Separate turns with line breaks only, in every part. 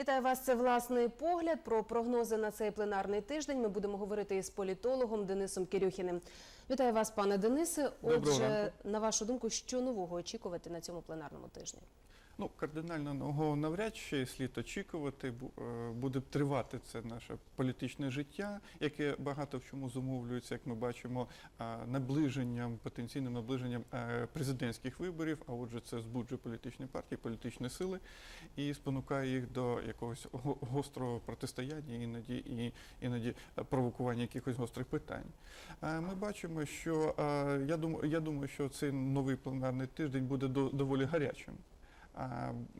Вітаю вас. Це власний погляд про прогнози на цей пленарний тиждень. Ми будемо говорити із політологом Денисом Кирюхіним. Вітаю вас, пане Денисе. Отже, на вашу думку, що нового очікувати на цьому пленарному тижні?
Ну, кардинально нового навряд чи слід очікувати. Е, Буде тривати це наше політичне життя, яке багато в чому зумовлюється, як ми бачимо, е, наближенням, потенційним наближенням е, президентських виборів. А отже, це збуджує політичні партії, політичні сили і спонукає їх до якогось гострого протистояння, іноді і іноді провокування якихось гострих питань. Ми бачимо, що я думаю, я думаю, що цей новий пленарний тиждень буде до- доволі гарячим.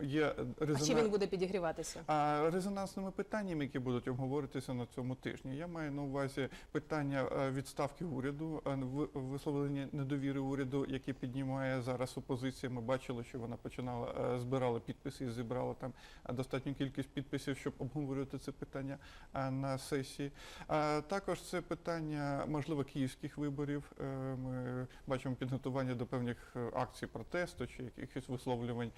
Є
А чи він буде підігріватися?
А резонансними питаннями, які будуть обговоритися на цьому тижні, я маю на увазі питання е, відставки уряду, е, ви- висловлення недовіри уряду, яке піднімає зараз опозиція. Ми бачили, що вона починала е, збирала підписи і зібрала там достатню кількість підписів, щоб обговорювати це питання на сесії. А також це питання, можливо, київських виборів. Ми бачимо підготування до певних акцій протесту чи якихось висловлювань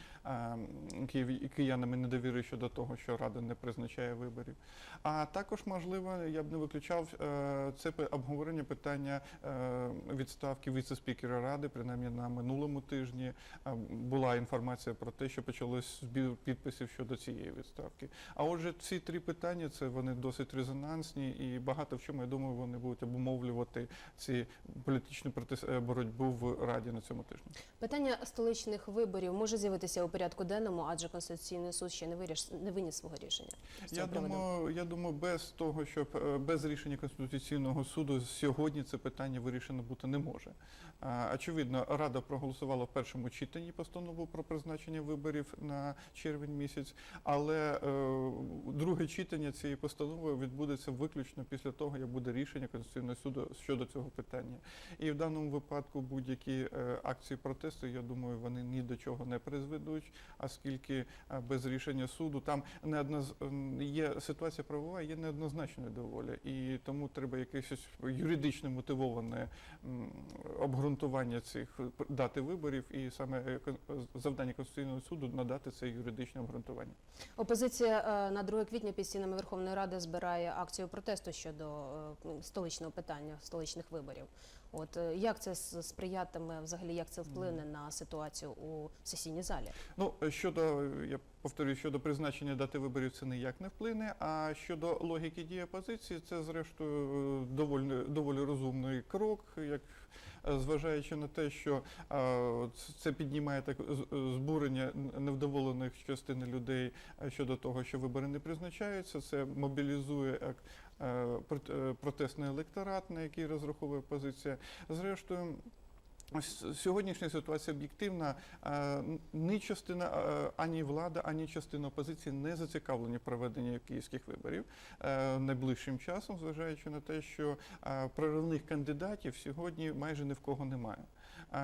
киянами недовіри щодо того, що Рада не призначає виборів. А також, можливо, я б не виключав е, це обговорення питання е, відставки віце-спікера Ради, принаймні на минулому тижні е, була інформація про те, що почалось збір підписів щодо цієї відставки. А отже, ці три питання це вони досить резонансні, і багато в чому я думаю, вони будуть обумовлювати ці політичну боротьбу в Раді на цьому тижні.
Питання столичних виборів може з'явитися у порядку денному, адже Конституційний суд ще не виріш не виніс свого рішення.
Я думаю, я думаю, без того, щоб е, без рішення Конституційного суду сьогодні це питання вирішено бути не може. Очевидно, Рада проголосувала в першому читанні постанову про призначення виборів на червень місяць, але е, друге читання цієї постанови відбудеться виключно після того, як буде рішення Конституційного суду щодо цього питання. І в даному випадку будь-які е, акції протесту, я думаю, вони ні до чого не призведуть, оскільки е, без рішення суду там неодноз... м, є ситуація правова, є неоднозначною доволі, і тому треба якесь юридично мотивоване обґрунтування цих дати виборів, і саме е, завдання Конституційного суду надати це юридичне обґрунтування.
Опозиція е, на 2 квітня під стінами Верховної Ради збирає акцію протесту щодо е, столичного питання, столичних виборів. От е, як це сприятиме, взагалі, як це вплине на ситуацію у сесійній залі?
Ну щодо я повторюю, щодо призначення дати виборів, це ніяк не вплине. А щодо логіки дії опозиції, це зрештою доволі доволі розумний крок, як е, зважаючи на те, що е, це піднімає так збурення невдоволених частини людей е, щодо того, що вибори не призначаються. Це мобілізує е, е, протестний електорат, на який розраховує опозиція. Зрештою. Сьогоднішня ситуація об'єктивна. Е, Ні частина е, ані влада, ані частина опозиції не зацікавлені в київських виборів е, найближчим часом, зважаючи на те, що е, проривних кандидатів сьогодні майже ні в кого немає.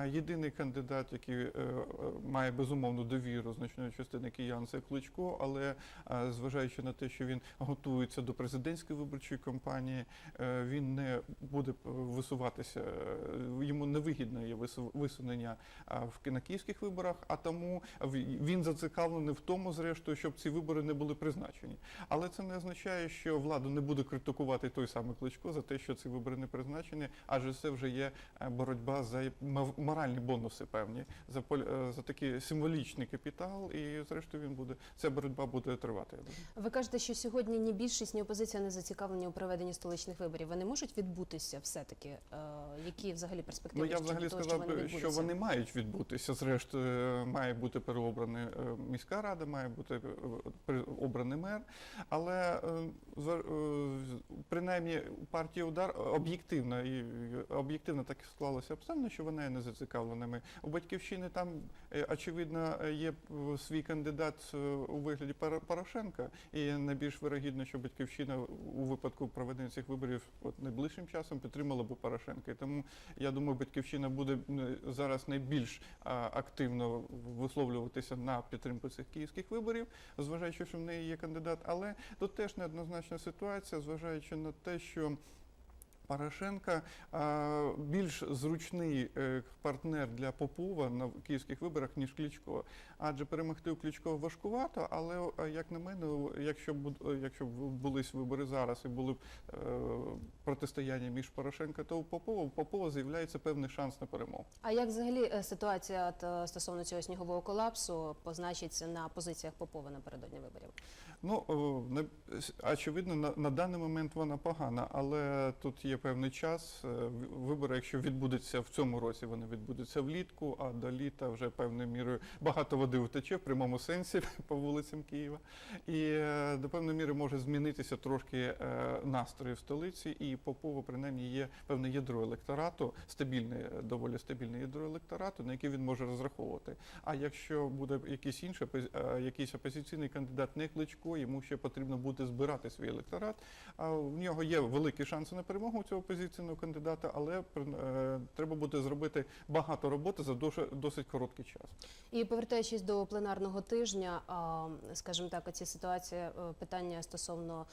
Єдиний кандидат, який е, е, має безумовну довіру значної частини киян, це Кличко, але е, зважаючи на те, що він готується до президентської виборчої кампанії, він не буде висуватися, йому невигідно є вису- висунення на київських виборах, а тому він зацікавлений в тому, зрештою, щоб ці вибори не були призначені. Але це не означає, що владу не буде критикувати той самий Кличко за те, що ці вибори не призначені, адже це вже є боротьба за м- моральні бонуси певні, за е, за такий символічний капітал, і зрештою він буде ця боротьба буде тривати. Я думаю.
Ви кажете, що сьогодні ні більшість, ні опозиція не зацікавлені у проведенні столичних виборів. Вони можуть відбутися все-таки? Е, які взагалі перспективи?
Ну я взагалі
того,
сказав
що вони
що вони мають відбутися. Зрештою, е, має бути переобрана міська рада, має бути переобраний мер. Але е, е, принаймні партія удар об'єктивно і об'єктивно так склалося обставини, що вони є не зацікавленими. У батьківщини там е, очевидно є свій кандидат у вигляді Порошенка, і найбільш вирогідно, що батьківщина у випадку проведення цих виборів от найближчим часом підтримала б Порошенка. І тому я думаю, батьківщина буде зараз найбільш активно висловлюватися на підтримку цих київських виборів, зважаючи, що в неї є кандидат. Але тут теж неоднозначна ситуація, зважаючи на те, що Порошенка більш зручний е, партнер для Попова на київських виборах, ніж Кличко. Адже перемогти у Кличко важкувато, але е, як на мене, якщо б якщо б булись вибори зараз і були б е, протистояння між Порошенка та у Попова, у Попова з'являється певний шанс на перемогу.
А як взагалі е, ситуація е, стосовно цього снігового колапсу позначиться на позиціях Попова напередодні виборів?
Ну не очевидно, на, на даний момент вона погана, але тут є певний час. Вибори, якщо відбудуться в цьому році, вони відбудуться влітку, а до літа вже певною мірою багато води втече в прямому сенсі по вулицям Києва. І е, до певної міри може змінитися трошки е, настрої в столиці, і Попова принаймні є певне ядро електорату, стабільне, доволі стабільне ядро електорату, на яке він може розраховувати. А якщо буде якийсь інший е, якийсь опозиційний кандидат, не кличко, йому ще потрібно буде збирати свій електорат. А в нього є великі шанси на перемогу цього опозиційного кандидата, але е, треба буде зробити багато роботи за досить короткий час.
І повертаючись до пленарного тижня, скажімо так, ці ситуації, е, питання стосовно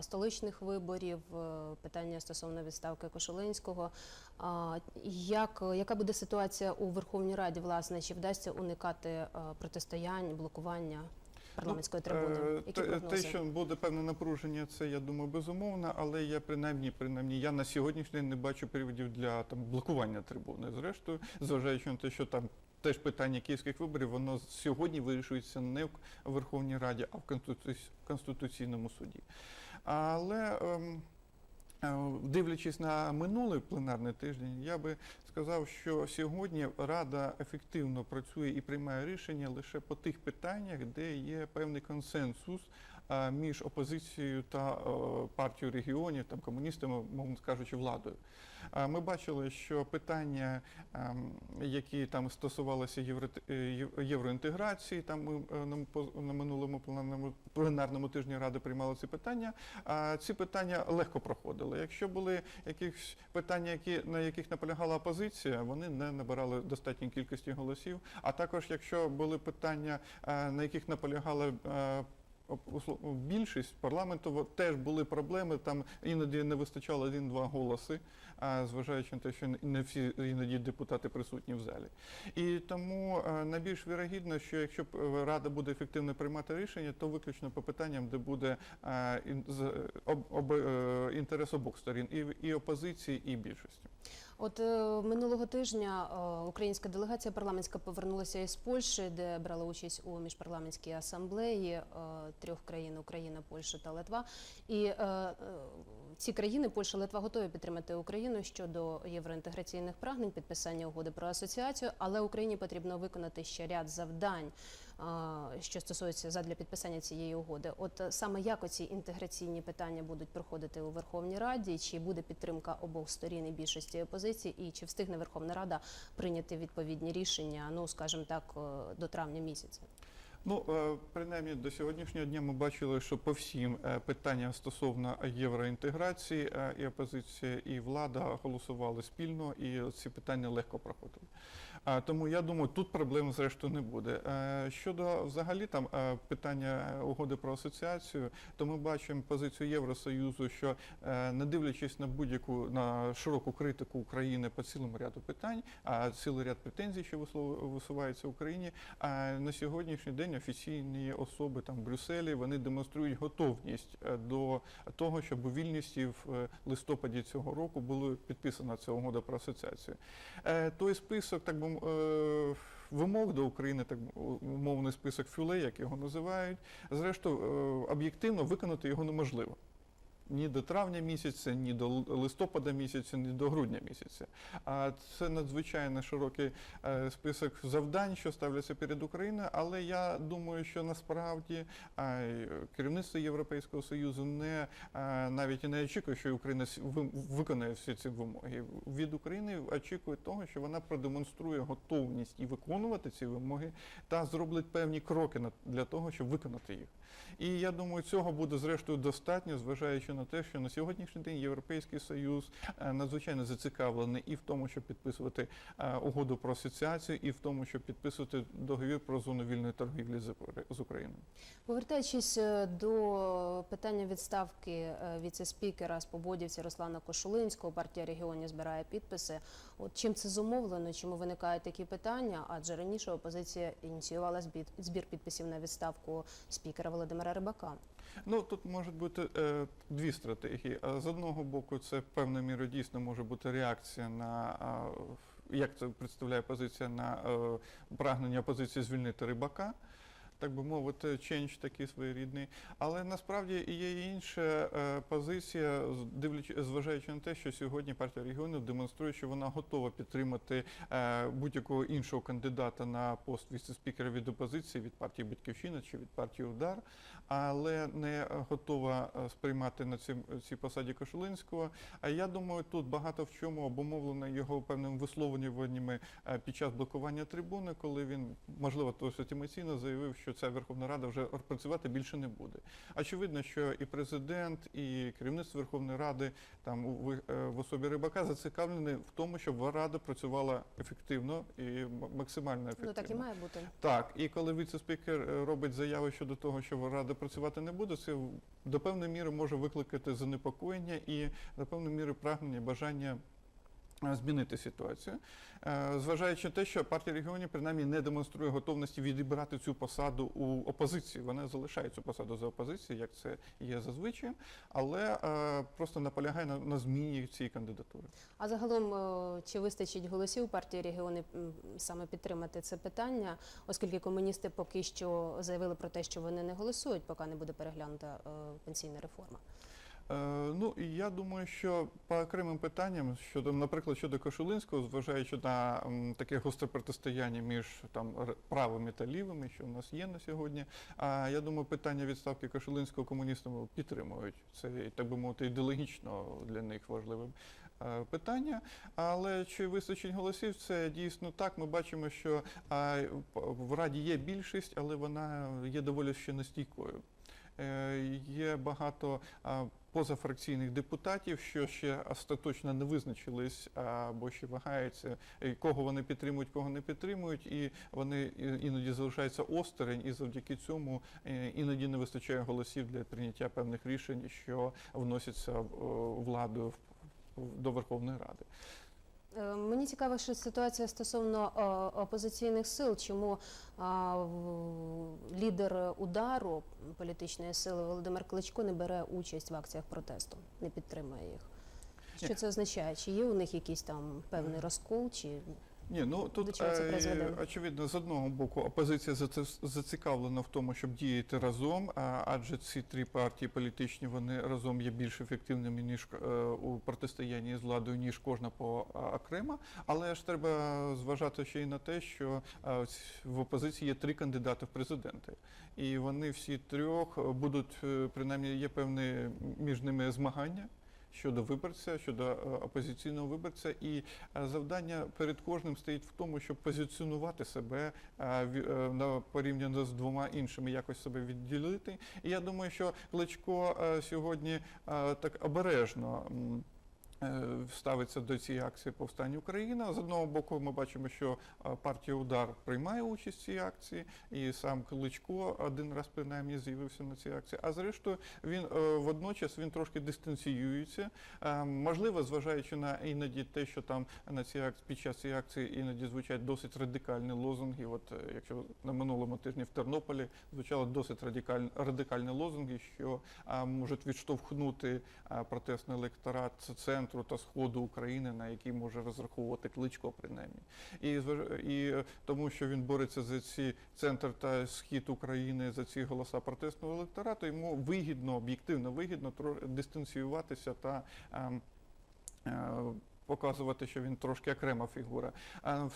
столичних виборів, е, питання стосовно відставки Кошелинського. Як, яка буде ситуація у Верховній Раді, власне, чи вдасться уникати е, протистоянь, блокування парламентської трибуни?
Е,
Які
те- Те, що буде певне напруження, це я думаю безумовно, але я принаймні, принаймні, я на сьогоднішній день не бачу приводів для там блокування трибуни. Зрештою, зважаючи на те, що там. Теж питання київських виборів, воно сьогодні вирішується не в Верховній Раді, а в Конституційному суді. Але ем, е, дивлячись на минулий пленарний тиждень, я би сказав, що сьогодні Рада ефективно працює і приймає рішення лише по тих питаннях, де є певний консенсус між опозицією та е, партією регіонів, там комуністами, мовно кажучи, владою. Ми бачили, що питання, ем, які там стосувалися е, євроінтеграції, там ми е, на, минулому пленарному, тижні Ради приймали ці питання. Ці питання легко проходили. Якщо були якісь питання, на яких наполягала опозиція, вони не набирали достатньої кількості голосів. А також, якщо були питання, е, на яких наполягала е, більшість парламенту, теж були проблеми. Там іноді не вистачало один-два голоси, зважаючи на те, що не всі іноді депутати присутні в залі. І тому е, найбільш вірогідно, що якщо е, рада буде ефективно приймати рішення, то виключно по питанням, де буде е, е, інтерес обох сторін, і опозиції, і більшості.
От е, минулого тижня е, українська делегація парламентська повернулася із Польщі, де брала участь у міжпарламентській асамблеї е, трьох країн Україна, Польща та Литва. І ці країни, Польща, Литва, готові підтримати Україну щодо євроінтеграційних прагнень, підписання угоди про асоціацію, але Україні потрібно виконати ще ряд завдань. Що стосується задля підписання цієї угоди, от е, саме як оці інтеграційні питання будуть проходити у Верховній Раді, чи буде підтримка обох сторін і більшості опозиції, і чи встигне Верховна Рада прийняти відповідні рішення, ну скажімо так, е, до травня місяця?
Ну, е, принаймні до сьогоднішнього дня ми бачили, що по всім питанням стосовно євроінтеграції і опозиція, і влада голосували спільно, і ці питання легко проходили. Тому я думаю, тут проблем зрештою не буде. Е, Щодо взагалі там е, питання угоди про асоціацію, то ми бачимо позицію Євросоюзу, що е, не дивлячись на будь-яку на широку критику України по цілому ряду питань, а цілий ряд претензій, що висуваються Україні, а на сьогоднішній день офіційні особи там в Брюсселі вони демонструють готовність до того, щоб у Вільнюсі в листопаді цього року була підписана ця угода про асоціацію. Той список, так би м- е, вимог до України, так умовний список фюле, як його називають, зрештою е, об'єктивно виконати його неможливо. Ні до травня місяця, ні до листопада місяця, ні до грудня місяця. А це надзвичайно широкий е, список завдань, що ставляться перед Україною. Але я думаю, що насправді керівництво Європейського союзу не е, навіть і не очікує, що Україна виконає всі ці вимоги. Від України очікують того, що вона продемонструє готовність і виконувати ці вимоги, та зробить певні кроки для того, щоб виконати їх. І я думаю, цього буде зрештою достатньо, зважаючи на те, що на сьогоднішній день Європейський Союз е, надзвичайно зацікавлений і в тому, щоб підписувати е, угоду про асоціацію, і в тому, щоб підписувати договір про зону вільної торгівлі з Україною.
Повертаючись е, до питання відставки віце-спікера Спободівця Руслана Кошулинського, партія регіонів збирає підписи. От чим це зумовлено? Чому виникають такі питання? Адже раніше опозиція ініціювала збір підписів на відставку спікера Володимира Рибака.
Ну тут можуть бути е, дві стратегії. З одного боку, це певною мірою дійсно може бути реакція на е, як це представляє позиція на е, прагнення опозиції звільнити рибака. Так би мовити, ченч такий своєрідний. Але насправді є і інша е, позиція, дивлячись, дивлячи, зважаючи на те, що сьогодні партія регіонів демонструє, що вона готова підтримати е, будь-якого іншого кандидата на пост віце-спікера від опозиції, від партії Батьківщина чи від партії Удар, але не готова е, сприймати на цій, цій посаді Кошулинського. А я думаю, тут багато в чому обумовлено його певними висловлюваннями е, під час блокування трибуни, коли він, можливо, досить емоційно заявив, що ця Верховна Рада вже працювати більше не буде. Очевидно, що і президент, і керівництво Верховної Ради там е, в особі рибака зацікавлені в тому, щоб Рада працювала ефективно і максимально ефективно.
Ну так і має бути.
Так, і коли віце-спікер е, робить заяви щодо того, що Рада працювати не буде, це до певної міри може викликати занепокоєння і до певної міри прагнення, бажання. Е, Змінити ситуацію, Е, зважаючи на те, що партія регіонів принаймні не демонструє готовності відібрати цю посаду у опозиції. Вона залишає цю посаду за опозицією, як це є зазвичай, але е, просто наполягає на, на зміні цієї кандидатури.
А загалом, чи вистачить голосів партії регіони саме підтримати це питання, оскільки комуністи поки що заявили про те, що вони не голосують, поки не буде переглянута пенсійна реформа.
Е, Ну і я думаю, що по окремим питанням щодо, наприклад, щодо Кошулинського, зважаючи на таке гостре протистояння між там правими та лівими, що в нас є на сьогодні. А я думаю, питання відставки Кошулинського комуністам підтримують. Це так би мовити ідеологічно для них важливим. е, Питання, але чи вистачить голосів? Це дійсно так. Ми бачимо, що в Раді є більшість, але вона є доволі ще нестійкою. Е, Є багато позафракційних депутатів, що ще остаточно не визначились або ще вагаються, кого вони підтримують, кого не підтримують, і вони іноді залишаються осторонь, і завдяки цьому е, іноді не вистачає голосів для прийняття певних рішень, що вносяться владою до Верховної Ради.
Е, Мені цікава що ситуація стосовно е, опозиційних сил. Чому лідер удару політичної сили Володимир Кличко не бере участь в акціях протесту, не підтримує їх? Що це означає? Чи є у них якийсь там певний розкол? Чи
Ні, ну
До
тут
чого це
е,
призведе?
очевидно, з одного боку, опозиція зацікавлена в тому, щоб діяти разом, адже ці три партії політичні вони разом є більш ефективними ніж е, у протистоянні з владою, ніж кожна по а, окремо. Але ж треба зважати ще й на те, що в опозиції є три кандидати в президенти, і вони всі трьох будуть е, принаймні є певне між ними змагання щодо виборця, щодо е, опозиційного виборця, і е, завдання перед кожним стоїть в тому, щоб позиціонувати себе е, на порівняно з двома іншими, якось себе відділити. І я думаю, що Кличко сьогодні так обережно. Е, Ставиться до цієї акції повстання Україна. З одного боку, ми бачимо, що е, партія Удар приймає участь в цій акції, і сам Кличко один раз принаймні з'явився на цій акції. А зрештою, він е, водночас він трошки дистанціюється. Можливо, зважаючи на іноді те, що там на цій акції під час цієї акції іноді звучать досить радикальні лозунги. От якщо на минулому тижні в Тернополі звучали досить радикальні радикальні лозунги, що можуть відштовхнути протестний електорат з центру та сходу України, на який може розраховувати кличко, принаймні. І, і тому, що він бореться за ці центр та схід України, за ці голоса протестного електорату, йому вигідно, об'єктивно вигідно дистанціюватися та. Е, е, Показувати, що він трошки окрема фігура. А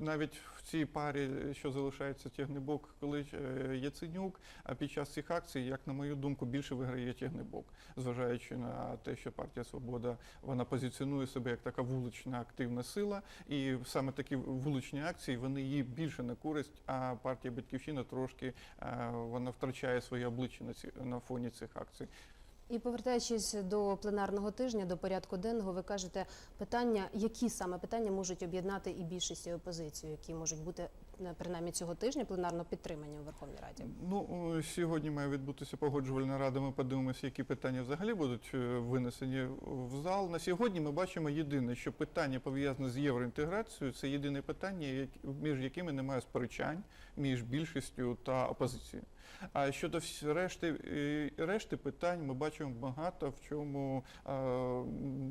навіть в цій парі, що залишається Тягнебок, коли е, Яценюк, а під час цих акцій, як на мою думку, більше виграє Тягнебок, зважаючи на те, що партія Свобода вона позиціонує себе як така вулична активна сила, і саме такі вуличні акції вони їй більше на користь. А партія Батьківщина трошки е, вона втрачає своє обличчя на фоні цих акцій.
І повертаючись до пленарного тижня, до порядку денного, ви кажете питання, які саме питання можуть об'єднати і більшість і опозицію, які можуть бути е, принаймні цього тижня пленарно підтримані у Верховній Раді.
Ну сьогодні має відбутися погоджувальна рада. Ми подивимося, які питання взагалі будуть е, винесені в зал. На сьогодні ми бачимо єдине, що питання пов'язане з євроінтеграцією це єдине питання, між якими немає сперечань між більшістю та опозицією. А щодо решти, решти питань, ми бачимо багато в чому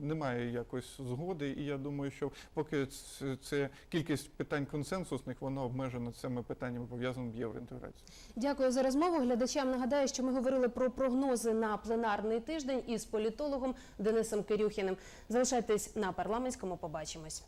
немає якось згоди. І я думаю, що поки це кількість питань консенсусних, воно обмежено цими питаннями пов'язаними з євроінтеграцією.
Дякую за розмову. Глядачам нагадаю, що ми говорили про прогнози на пленарний тиждень із політологом Денисом Кирюхіним. Залишайтесь на парламентському. Побачимось.